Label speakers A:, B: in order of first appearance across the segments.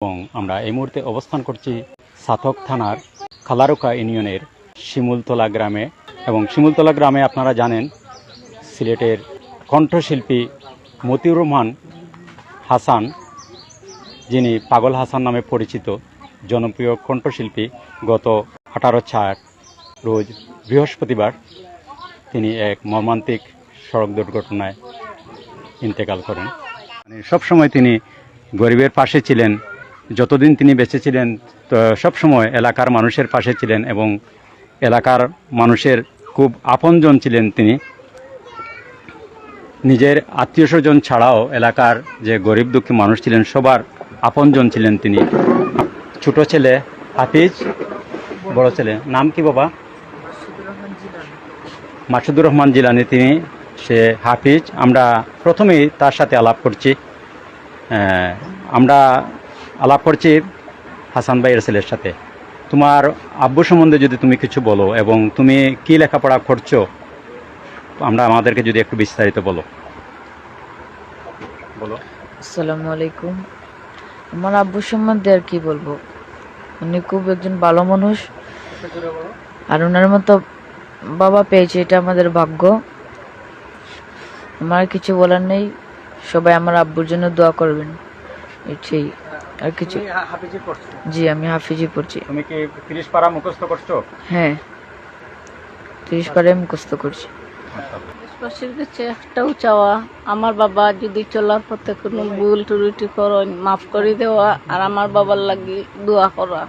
A: এবং আমরা এই মুহূর্তে অবস্থান করছি সাতক থানার খালারুকা ইউনিয়নের শিমুলতলা গ্রামে এবং শিমুলতলা গ্রামে আপনারা জানেন সিলেটের কণ্ঠশিল্পী মতিউর রহমান হাসান, যিনি পাগল হাসান নামে পরিচিত জনপ্রিয় কণ্ঠশিল্পী, গত আঠারো চার রোজ বৃহস্পতিবার তিনি এক মর্মান্তিক সড়ক দুর্ঘটনায় ইন্তেকাল করেন। মানে সবসময় তিনি গরিবের পাশে ছিলেন যতদিন তিনি বেঁচে ছিলেন, তো সবসময় এলাকার মানুষের পাশে ছিলেন এবং এলাকার মানুষের খুব আপনজন ছিলেন তিনি। নিজের আত্মীয় স্বজন ছাড়াও এলাকার যে গরিব দুঃখী মানুষ ছিলেন, সবার আপনজন ছিলেন তিনি। ছোট ছেলে হাফিজ, বড় ছেলে, নাম কি বাবা? মাসুদুর রহমান জিলানি। তিনি, সে হাফিজ। আমরা প্রথমেই তার সাথে আলাপ করছি। আমরা আলাপ করছি হাসান ভাইয়ের ছেলের সাথে। তোমার আব্বু সম্বন্ধে যদি তুমি কিছু বলো এবং তুমি কি লেখাপড়া করছ, আমরা আমাদেরকে যদি একটু বিস্তারিত বলো। বলো।
B: আসসালামু আলাইকুম। আমার আব্বু সম্বন্ধে আর কি বলব? উনি খুব একজন ভালো মানুষ। আর ওনার মতো বাবা পেয়েছে, এটা আমাদের ভাগ্য। আমার কিছু বলার নেই। সবাই আমার আব্বুর জন্য দোয়া করবেন। এটাই। আর কিছু
A: হাফিজি করছ
B: জি আমি হাফিজি পড়ছি।
A: তুমি কি তিরিশ পারা মুখস্থ করছ?
B: হ্যাঁ। তিরিশ পারে মুখস্থ করছি।
C: দেশবাসীর কাছে একটাও চাওয়া আমার বাবা যদি চলার পথে কোনো ভুল ত্রুটি করেন মাফ করে দেওয়া আর আমার বাবার লাগি দোয়া করা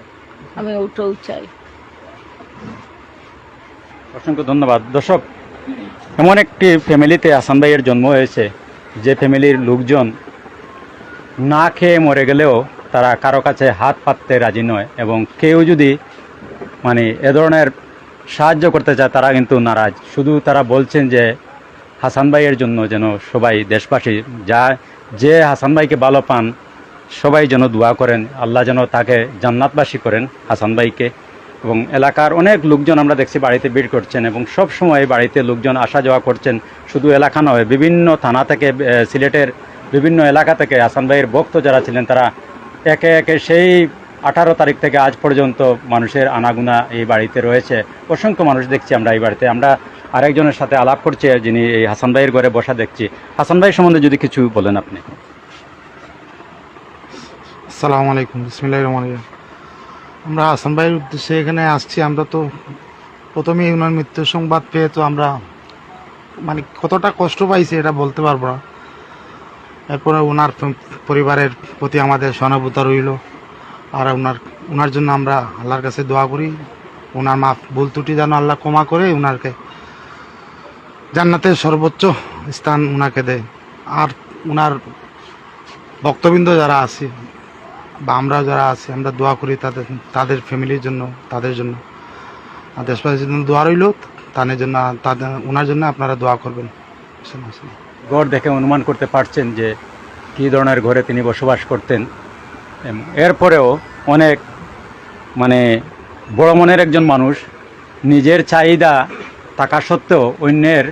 C: আমি ওটাও চাই।
A: অসংখ্য ধন্যবাদ। দর্শক এমন একটি ফ্যামিলিতে আসান ভাইয়ের জন্ম হয়েছে যে ফ্যামিলির লোকজন না খেয়ে মরে গেলেও তারা কারও কাছে হাত পাততে রাজি নয় এবং কেউ যদি মানে এ ধরনের সাহায্য করতে চায়, তারা কিন্তু নারাজ। শুধু তারা বলছেন যে হাসান ভাইয়ের জন্য যেন সবাই দেশবাসী যা, যে হাসান ভাইকে ভালো পান, সবাই যেন দোয়া করেন। আল্লাহ যেন তাকে জান্নাতবাসী করেন হাসান ভাইকে। এবং এলাকার অনেক লোকজন আমরা দেখছি বাড়িতে ভিড় করছেন এবং সব সময় বাড়িতে লোকজন আসা যাওয়া করছেন। শুধু এলাকা নয়, বিভিন্ন থানা থেকে সিলেটের বিভিন্ন এলাকা থেকে হাসান ভাইয়ের ভক্ত যারা ছিলেন, তারা একে একে সেই আঠারো তারিখ থেকে আজ পর্যন্ত মানুষের আনাগুনা এই বাড়িতে রয়েছে। অসংখ্য মানুষ দেখছি আমরা এই বাড়িতে। আমরা আরেকজনের সাথে আলাপ করছি, যিনি এই হাসান ভাইয়ের ঘরে বসা দেখছি। হাসান ভাই সম্বন্ধে যদি কিছু বলেন আপনি।
D: আসসালামু আলাইকুম, বিসমিল্লাহির রহমানির রহিম। আমরা হাসান ভাইয়ের উদ্দেশ্যে এখানে আসছি। আমরা তো প্রথমেই ওনার মৃত্যুর সংবাদ পেয়ে তো আমরা মানে কতটা কষ্ট পাইছি এটা বলতে পারব না। এরপরে ওনার পরিবারের প্রতি আমাদের সহানুভূতা রইল। আর ওনার ওনার জন্য আমরা আল্লাহর কাছে দোয়া করি। ওনার মাফ ভুল ত্রুটি যেন আল্লাহ ক্ষমা করে ওনারকে জান্নাতের সর্বোচ্চ স্থান ওনাকে দেয়। আর ওনার ভক্তবৃন্দ যারা আছে বা আমরা যারা আছি, আমরা দোয়া করি তাদের তাদের ফ্যামিলির জন্য, তাদের জন্য। আর দেশবাসীর জন্য দোয়া রইল। তাদের জন্য তাদের ওনার জন্য আপনারা দোয়া করবেন।
A: ঘর দেখে অনুমান করতে পারছেন যে কী ধরনের ঘরে তিনি বসবাস করতেন। এরপরেও অনেক মানে বড় মনের একজন মানুষ নিজের চাহিদা থাকা সত্ত্বেও অন্যের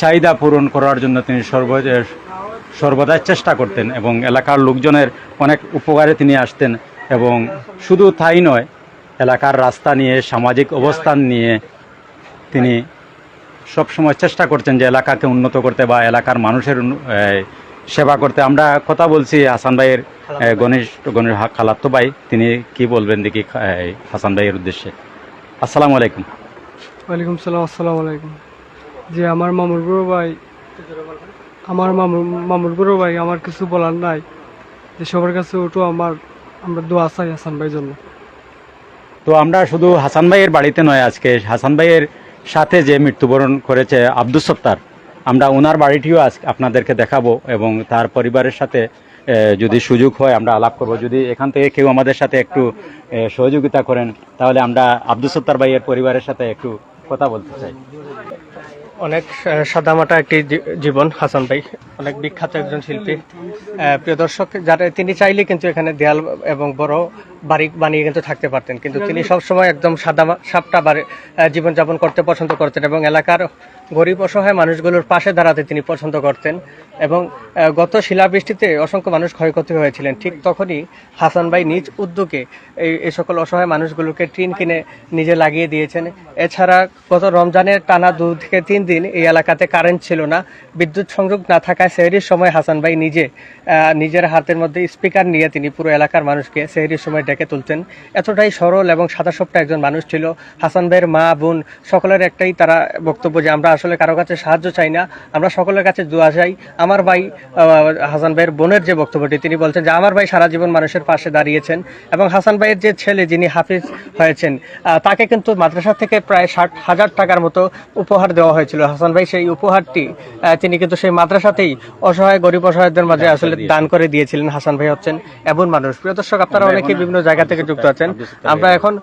A: চাহিদা পূরণ করার জন্য তিনি সর্ব সর্বদাই চেষ্টা করতেন এবং এলাকার লোকজনের অনেক উপকারে তিনি আসতেন এবং শুধু তাই নয়, এলাকার রাস্তা নিয়ে, সামাজিক অবস্থান নিয়ে তিনি সবসময় চেষ্টা করছেন যে এলাকাকে উন্নত করতে বা এলাকার মানুষের সেবা করতে। আমরা কথা বলছি হাসান ভাইয়ের গণেশ গণেশ খালাত্তো ভাই। তিনি কি বলবেন দেখি হাসান ভাইয়ের উদ্দেশ্যে। আসসালামু আলাইকুম।
E: ওয়ালাইকুম সালাম আসসালামু আলাইকুম। যে আমার মামুর বড় ভাই আমার মামুর মামুর বড় ভাই আমার কিছু বলার নাই। যে সবার কাছে ওটু আমার আমরা দোয়া চাই হাসান ভাইয়ের জন্য।
A: তো আমরা শুধু হাসান ভাইয়ের বাড়িতে নয় আজকে হাসান ভাইয়ের সাথে যে মৃত্যুবরণ করেছে আব্দুল সত্তার, আমরা ওনার বাড়িটিও আজ আপনাদেরকে দেখাবো এবং তার পরিবারের সাথে যদি সুযোগ হয় আমরা আলাপ করব। যদি এখান থেকে কেউ আমাদের সাথে একটু সহযোগিতা করেন, তাহলে আমরা আব্দুল সত্তার ভাইয়ের পরিবারের সাথে একটু কথা বলতে চাই।
F: অনেক সাদামাটা একটি জীবন, হাসান ভাই। অনেক বিখ্যাত একজন শিল্পী। প্রিয় দর্শক, যারা, তিনি চাইলে কিন্তু এখানে দেয়াল এবং বড় বাড়ি বানিয়ে কিন্তু থাকতে পারতেন। কিন্তু তিনি সবসময় একদম সাদা সাপটা বাড়ি জীবনযাপন করতে পছন্দ করতেন এবং এলাকার গরিব অসহায় মানুষগুলোর পাশে দাঁড়াতে তিনি পছন্দ করতেন এবং গত শিলাবৃষ্টিতে অসংখ্য মানুষ ক্ষয়ক্ষতি হয়েছিলেন। ঠিক তখনই হাসান ভাই নিজ উদ্যোগে এই এই সকল অসহায় মানুষগুলোকে টিন কিনে নিজে লাগিয়ে দিয়েছেন। এছাড়া গত রমজানের টানা দু থেকে তিন দিন এই এলাকাতে কারেন্ট ছিল না। বিদ্যুৎ সংযোগ না থাকায় সেহরির সময় হাসান ভাই নিজে নিজের হাতের মধ্যে স্পিকার নিয়ে তিনি পুরো এলাকার মানুষকে সেহরির সময় ডেকে তুলতেন। এতটাই সরল এবং সাদাসপ্ত একজন মানুষ ছিল। হাসান ভাইয়ের মা, বোন, সকলের একটাই তারা বক্তব্য যে আমরা আসলে কারও কাছে সাহায্য চাই না। আমরা সকলের কাছে দোয়া চাই। আমার ভাই হাসান ভাইয়ের বোনের যে বক্তব্যটি তিনি বলছেন যে আমার ভাই সারা জীবন মানুষের পাশে দাঁড়িয়েছেন। এবং হাসান ভাইয়ের যে ছেলে যিনি হাফিজ হয়েছেন তাকে কিন্তু মাদ্রাসা থেকে প্রায় ষাট হাজার টাকার মতো উপহার দেওয়া হয়েছিল। হাসান ভাই সেই উপহারটি তিনি কিন্তু সেই মাদ্রাসাতেই অসহায় গরিব অসহায়দের মাঝে আসলে দান করে দিয়েছিলেন। হাসান ভাই হচ্ছেন এমন মানুষ। প্রিয় দর্শক আপনারা অনেকে বিভিন্ন জায়গা থেকে যুক্ত আছেন। আমরা এখন আহ,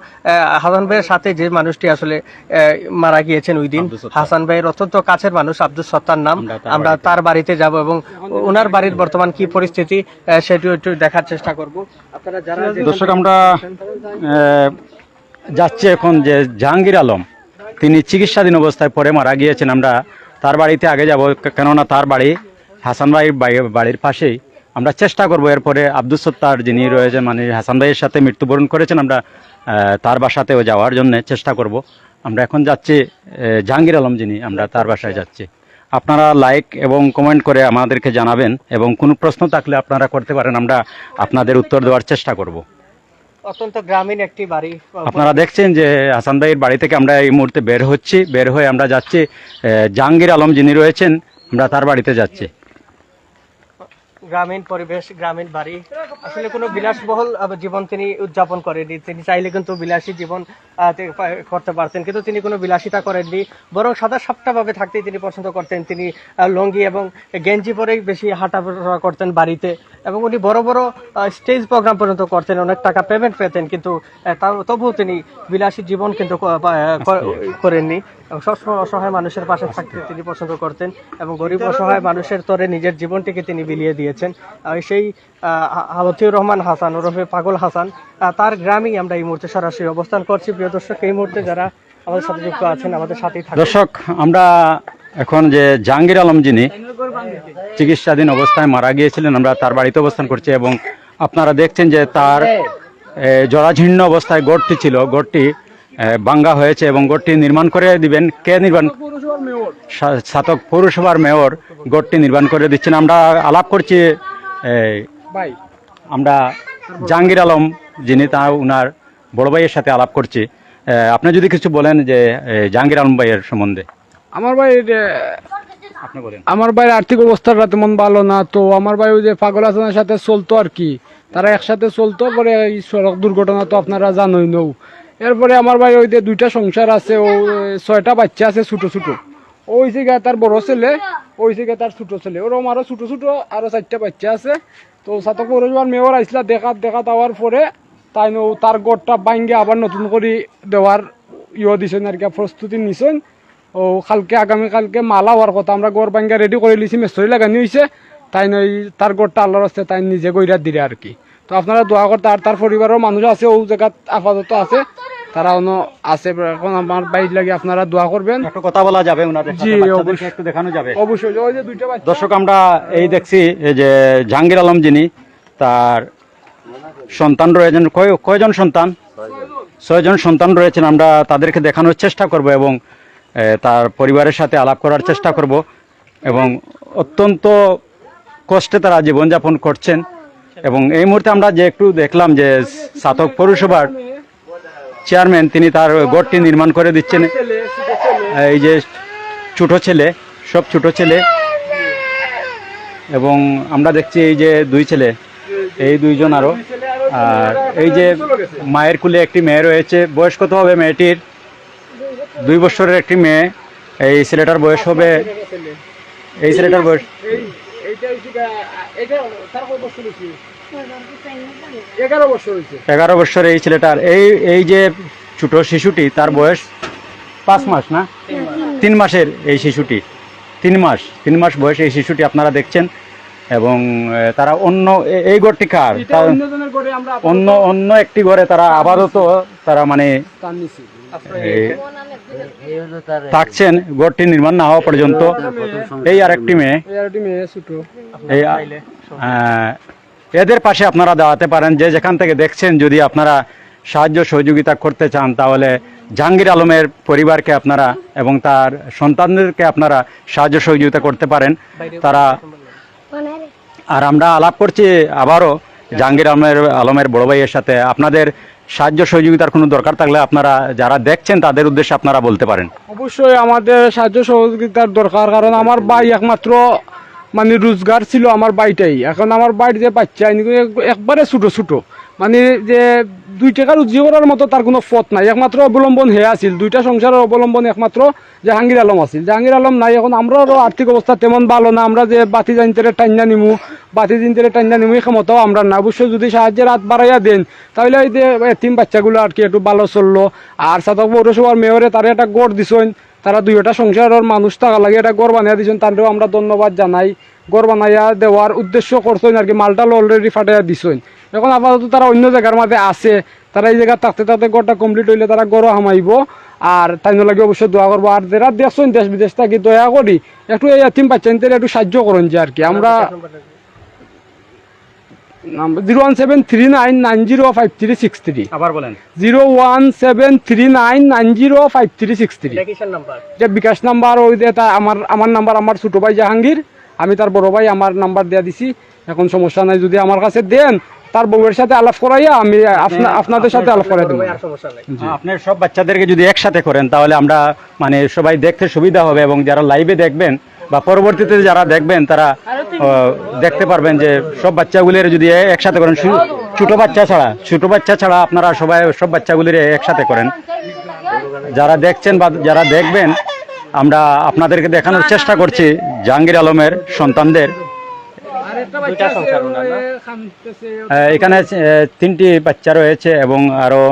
F: হাসান ভাইয়ের সাথে যে মানুষটি আসলে আহ, মারা গিয়েছেন ওই দিন হাসান ভাইয়ের অত্যন্ত কাছের মানুষ আব্দুল সত্তার নাম। আমরা তার বাড়িতে। যাব এবং ওনার বাড়ির বর্তমান কি পরিস্থিতি সেটিও একটু দেখার চেষ্টা করব। আপনারা যারা
A: দর্শক আমরা যাচ্ছি এখন যে জাহাঙ্গীর আলম। তিনি চিকিৎসাধীন অবস্থায় পরে মারা গিয়েছেন। আমরা তার বাড়িতে আগে যাব কেননা তার বাড়ি হাসান ভাইয়ের বাড়ির পাশেই। আমরা চেষ্টা করব এরপরে আব্দুল সত্তার যিনি রয়েছেন মানে হাসান ভাইয়ের সাথে মৃত্যুবরণ করেছেন আমরা তার বাসাতেও যাওয়ার জন্য চেষ্টা করব। আমরা এখন যাচ্ছি জাহাঙ্গীর আলম যিনি আমরা তার বাসায় যাচ্ছি। আপনারা লাইক এবং কমেন্ট করে আমাদেরকে জানাবেন এবং কোনো প্রশ্ন থাকলে আপনারা করতে পারেন আমরা আপনাদের উত্তর দেওয়ার চেষ্টা করব।
F: অত্যন্ত গ্রামীণ একটি বাড়ি।
A: আপনারা দেখছেন যে হাসান ভাইয়ের বাড়ি থেকে আমরা এই মুহূর্তে বের হচ্ছি বের হয়ে আমরা যাচ্ছি জাহাঙ্গীর আলম যিনি রয়েছেন আমরা তার বাড়িতে যাচ্ছি।
F: গ্রামীণ পরিবেশ গ্রামীণ বাড়ি। আসলে কোনো বিলাসবহুল জীবন তিনি উদযাপন করেননি। তিনি চাইলে কিন্তু বিলাসী জীবন করতে পারতেন। কিন্তু তিনি কোনো বিলাসিতা করেননি। বরং সাদা সাপটাভাবে থাকতেই তিনি পছন্দ করতেন। তিনি লুঙ্গি এবং গেঞ্জি পরেই বেশি হাঁটাফেরা করতেন বাড়িতে। এবং উনি বড় বড় স্টেজ প্রোগ্রাম পর্যন্ত করতেন। অনেক টাকা পেমেন্ট পেতেন। কিন্তু তাও- তবুও তিনি বিলাসী জীবন কিন্তু ক- করেননি। এবং সবসময় অসহায় মানুষের পাশে থাকতে তিনি পছন্দ করতেন এবং গরিব অসহায় মানুষের তরে নিজের জীবনটিকে তিনি বিলিয়ে দিয়েছেন। আর সেই আলতিউর রহমান হাসান ওরফে পাগল হাসান তার গ্রামেই আমরা এই মুহূর্তে সরাসরি অবস্থান করছি। প্রিয় দর্শক এই মুহূর্তে যারা আমাদের সাথে যুক্ত আছেন আমাদের সাথেই থাকুন।
A: দর্শক আমরা এখন যে জাহাঙ্গীর আলম যিনি চিকিৎসাধীন অবস্থায় মারা গিয়েছিলেন আমরা তার বাড়িতে অবস্থান করছি এবং আপনারা দেখছেন যে তার এ, জরাজীর্ণ অবস্থায় গড়টি ছিল। গড়টি ভাঙ্গা হয়েছে এবং গড়টি নির্মাণ করে দিবেন। কে নির্মাণ? সাতক পৌরসভার মেয়র গড়টি নির্মাণ করে দিচ্ছেন। আমরা আলাপ করছি আমরা জাহাঙ্গীর আলম যিনি তা উনার বড় ভাইয়ের সাথে আলাপ করছি। আপনি যদি কিছু বলেন যে জাহাঙ্গীর আলম ভাইয়ের সম্বন্ধে।
E: আমার ভাই
A: আপনি বলেন।
E: আমার ভাইয়ের আর্থিক অবস্থাটা তেমন ভালো না তো আমার ভাই ওই যে পাগল হাসানের সাথে চলতো আর কি। তারা একসাথে চলতো পরে এই সড়ক দুর্ঘটনা তো আপনারা জানোই নৌ। এরপরে আমার ভাই ওই যে দুইটা সংসার আছে ও ছয়টা বাচ্চা আছে ছোট ছোট। ওই জায়গায় তার বড় ছেলে ওই জায়গায় তার ছোট ছেলে। ওরকম আরও ছোট ছোট আরও চারটা বাচ্চা আছে। তো সাতক পৌরসভার মেয়র আইসলা দেখাত দেখাত হওয়ার পরে তাই তার গড়টা বাইঙ্গে আবার নতুন করে দেওয়ার ইয়ে দিছেন আর কি প্রস্তুতি নিছেন। ও কালকে আগামীকালকে মালা হওয়ার কথা। আমরা গড় বাঙ্গা রেডি করে লিছি মেসরি লাগানি হয়েছে তাই নয় তার গড়টা আল্লাহর হস্তে তাই নিজে গইরা দিলে আর কি। তো আপনারা দোয়া করতে আর তার পরিবারের মানুষ আছে ও জায়গাত আপাতত আছে। তারা অন্য আছে। এখন আমার বাইর লাগে আপনারা দোয়া করবেন।
A: একটু কথা বলা যাবে ওনাদের
E: জি, অবশ্যই।
A: একটু দেখানো যাবে।
E: অবশ্যই ওই যে দুইটা
A: দর্শক আমরা এই দেখছি এই যে জাহাঙ্গীর আলম যিনি তার সন্তান রয়েছেন। কয়- কয়জন সন্তান? ছয়জন সন্তান রয়েছেন। আমরা তাদেরকে দেখানোর চেষ্টা করব এবং তার পরিবারের সাথে আলাপ করার চেষ্টা করব এবং অত্যন্ত কষ্টে তারা জীবনযাপন করছেন। এবং এই মুহূর্তে আমরা যে একটু দেখলাম যে সাতক পৌরসভার চেয়ারম্যান, তিনি তার গড়টি নির্মাণ করে দিচ্ছেন। এই যে ছোট ছেলে, সব ছোট ছেলে। এবং আমরা দেখছি এই যে দুই ছেলে, এই দুইজন আরও। আর এই যে মায়ের কুলে একটি মেয়ে রয়েছে, বয়স কত হবে মেয়েটির? দুই বছরের একটি মেয়ে। এই ছেলেটার বয়স হবে, এই ছেলেটার বয়স?
E: এগারো বছর
A: এগারো বছর এই ছেলেটার। এই এই যে ছোট শিশুটি তার বয়স পাঁচ মাস না? তিন মাসের এই শিশুটি। তিন মাস তিন মাস বয়স এই শিশুটি আপনারা দেখছেন এবং তারা অন্য এই ঘরটি কার? অন্য অন্য একটি ঘরে তারা আপাতত তারা মানে এই থাকছেন ঘরটি নির্মাণ না হওয়া পর্যন্ত। এই আরেকটি মেয়ে।
E: মেয়ে। ছোটো।
A: এই এদের পাশে আপনারা দাঁড়াতে পারেন। যে যেখান থেকে দেখছেন যদি আপনারা সাহায্য সহযোগিতা করতে চান, তাহলে জাহাঙ্গীর আলমের পরিবারকে আপনারা এবং তার সন্তানদেরকে আপনারা সাহায্য সহযোগিতা করতে পারেন। তারা আর আমরা আলাপ করছি আবারও জাহাঙ্গীর আলমের আলমের বড় ভাইয়ের সাথে। আপনাদের সাহায্য সহযোগিতার কোনো দরকার থাকলে আপনারা যারা দেখছেন, তাদের উদ্দেশ্যে আপনারা বলতে পারেন।
E: অবশ্যই আমাদের সাহায্য সহযোগিতার দরকার, কারণ আমার ভাই একমাত্র মানে রোজগার ছিল আমার বাড়িটাই। এখন আমার বাড়ির যে বাচ্চা একবারে ছোটো ছোটো। মানে যে দুই টাকা রুজি করার মতো তার কোনো পথ নাই। একমাত্র অবলম্বন হে আছিল। দুইটা সংসারের অবলম্বন একমাত্র জাহাঙ্গীর আলম আছিল। জাহাঙ্গীর আলম নাই, এখন আমরাও আর্থিক অবস্থা তেমন ভালো না। আমরা যে বাতি জানতে টান্না নিমু, বাতি জিনতে টাইনা নিমু ক্ষমতাও আমরা না। অবশ্যই যদি সাহায্যের হাত বাড়াইয়া দেন, তাহলে এই যে এতিম বাচ্চাগুলো আর কি একটু ভালো চলল। আর সাধক পৌরসভার মেয়রে তারা একটা গড় দিছেন। তারা দুইটা সংসারের মানুষ থাকা লাগে, এটা গড় বানিয়ে দিয়েছেন তাদেরও আমরা ধন্যবাদ জানাই। গড় বানাইয়া দেওয়ার উদ্দেশ্য করছেন আর কি, মালটাল অলরেডি ফাটাইয়া দিছেন। এখন আপাতত তারা অন্য জায়গার মধ্যে আছে, তারা এই জায়গা থাকতে থাকতে গড়টা কমপ্লিট হইলে তারা গড়ও হামাইব। আর তাই লাগে অবশ্যই দোয়া করব। আর যারা দেখছেন দেশ বিদেশ থাকি দয়া করি, একটু এই এতিম বাচ্চাদের একটু সাহায্য করেন যে আর কি। আমরা zero one seven three nine nine zero five three six three.
A: আবার বলেন।
E: Zero one seven three nine nine zero five three six three.
F: Number?
E: যে বিকাশ নাম্বার ওই আমার আমার নাম্বার আমার ছোটো ভাই জাহাঙ্গীর। আমি তার বড় ভাই আমার নাম্বার দেয়া দিছি। এখন সমস্যা নাই যদি আমার কাছে দেন তার বউয়ের সাথে আলাপ করাইয়া আমি আপনা- আপনাদের সাথে আলাপ করাই দেবো।
A: আপনার সব বাচ্চাদেরকে যদি একসাথে করেন তাহলে আমরা মানে সবাই দেখতে সুবিধা হবে এবং যারা লাইভে দেখবেন বা পরবর্তীতে যারা দেখবেন তারা দেখতে পারবেন যে সব বাচ্চাগুলির যদি একসাথে করেন ছোট বাচ্চা ছাড়া ছোট বাচ্চা ছাড়া আপনারা সবাই সব বাচ্চাগুলির একসাথে করেন। যারা দেখছেন বা যারা দেখবেন আমরা আপনাদেরকে দেখানোর চেষ্টা করছি জাহাঙ্গীর আলমের সন্তানদের। এখানে তিনটি বাচ্চা রয়েছে এবং আরও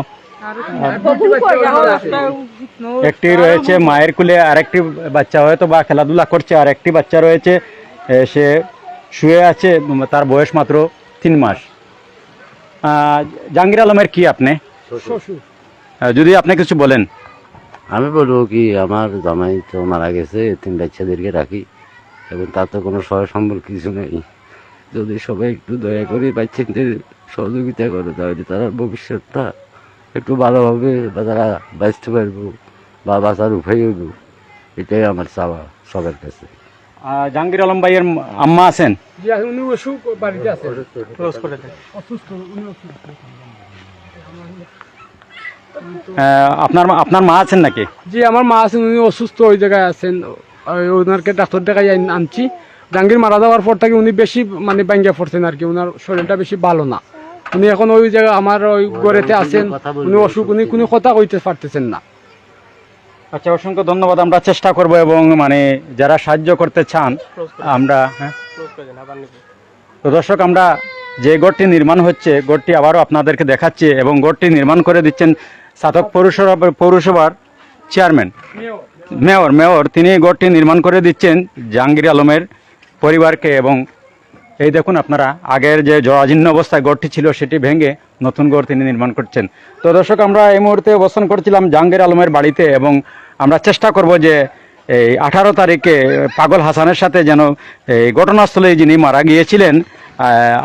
A: একটি রয়েছে মায়ের কুলে আরেকটি বাচ্চা হয়তো বা খেলাধুলা করছে আর একটি বাচ্চা রয়েছে সে শুয়ে আছে তার বয়স মাত্র তিন মাস। জাহাঙ্গীর আলমের কি আপনি? যদি আপনি কিছু বলেন।
G: আমি বলব কি আমার জামাই তো মারা গেছে তিন বাচ্চাদেরকে রাখি এবং তার তো কোনো সহায় সম্বল কিছু নেই। যদি সবাই একটু দয়া করে বাচ্চাদের সহযোগিতা করে তাহলে তারা ভবিষ্যৎটা একটু ভালোভাবে তারা বাঁচতে পারব বা বাঁচার উপায় হইব। এটাই আমার চাওয়া সবার কাছে।
A: জাহাঙ্গীর আলম ভাইয়ের আম্মা আছেন?
E: উনি অসুখ বাড়িতে আছে। অসুস্থ উনি অসুস্থ।
A: আপনার আপনার মা আছেন নাকি?
E: জি আমার মা আছেন উনি অসুস্থ ওই জায়গায় আছেন। ওনারকে ডাক্তার দেখাই আন- আনছি। জাহাঙ্গীর মারা যাওয়ার পর থেকে উনি বেশি মানে ব্যাঙ্গে পড়ছেন আর কি। ওনার শরীরটা বেশি ভালো না। উনি এখন ওই জায়গায় আমার ওই গড়েতে আছেন উনি অসুখ উনি কোনো কথা কইতে পারতেছেন না।
A: আচ্ছা অসংখ্য ধন্যবাদ আমরা চেষ্টা করব এবং মানে যারা সাহায্য করতে চান আমরা হ্যাঁ? তো দর্শক আমরা যে গড়টি নির্মাণ হচ্ছে গড়টি আবারও আপনাদেরকে দেখাচ্ছি এবং গড়টি নির্মাণ করে দিচ্ছেন সাতক পৌরসভা পৌরসভার চেয়ারম্যান। মেয়র। মেয়র তিনি এই গড়টি নির্মাণ করে দিচ্ছেন জাহাঙ্গীর আলমের পরিবারকে এবং এই দেখুন আপনারা আগের যে জরাজীর্ণ অবস্থায় গড়টি ছিল সেটি ভেঙে নতুন গড় তিনি নির্মাণ করছেন। তো দর্শক আমরা এই মুহূর্তে অবস্থান করছিলাম জাহাঙ্গীর আলমের বাড়িতে এবং আমরা চেষ্টা করব যে এই আঠারো তারিখে পাগল হাসানের সাথে যেন এই ঘটনাস্থলে যিনি মারা গিয়েছিলেন আহ,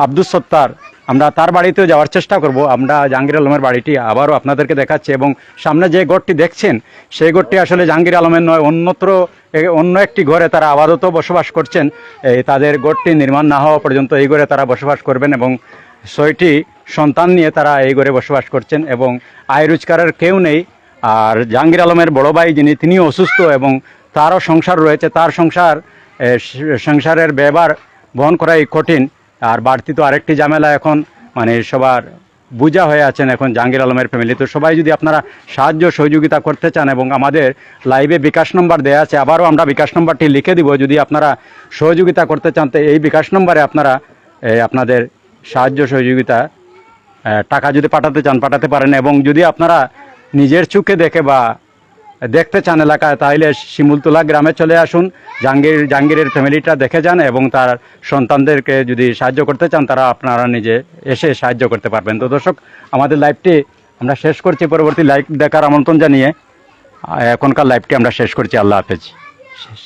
A: আব্দুস সত্তার আমরা তার বাড়িতেও যাওয়ার চেষ্টা করব। আমরা জাহাঙ্গীর আলমের বাড়িটি আবারও আপনাদেরকে দেখাচ্ছি এবং সামনে যে গড়টি দেখছেন সেই গড়টি আসলে জাহাঙ্গীর আলমের নয় অন্যত্র অন্য একটি ঘরে তারা আপাতত বসবাস করছেন। এই তাদের গড়টি নির্মাণ না হওয়া পর্যন্ত এই ঘরে তারা বসবাস করবেন এবং ছয়টি সন্তান নিয়ে তারা এই ঘরে বসবাস করছেন এবং আয় রোজগারের কেউ নেই। আর জাহাঙ্গীর আলমের বড় ভাই যিনি, তিনিও অসুস্থ এবং তারও সংসার রয়েছে। তার সংসার সংসারের ব্যবহার বহন করাই কঠিন। আর বাড়তি তো আরেকটি ঝামেলা এখন মানে সবার বুঝা হয়ে আছেন এখন জাহাঙ্গীর আলমের ফ্যামিলি তো সবাই যদি আপনারা সাহায্য, সহযোগিতা করতে চান এবং আমাদের লাইভে বিকাশ নম্বর দেওয়া আছে, আবারও আমরা বিকাশ নম্বরটি লিখে দিব। যদি আপনারা সহযোগিতা করতে চান, তো এই বিকাশ নম্বরে আপনারা আপনাদের সাহায্য, সহযোগিতা টাকা যদি পাঠাতে চান, পাঠাতে পারেন এবং যদি আপনারা নিজের চোখে দেখে বা দেখতে চান এলাকায়, তাহলে শিমুলতলা গ্রামে চলে আসুন। জাহাঙ্গীর, জাহাঙ্গীরের ফ্যামিলিটা দেখে যান এবং তার সন্তানদেরকে যদি সাহায্য করতে চান, তারা আপনারা নিজে এসে সাহায্য করতে পারবেন। তো দর্শক, আমাদের লাইভটি আমরা শেষ করছি। পরবর্তী লাইভ দেখার আমন্ত্রণ জানিয়ে এখনকার লাইভটি আমরা শেষ করছি। আল্লাহ হাফেজ। শেষ।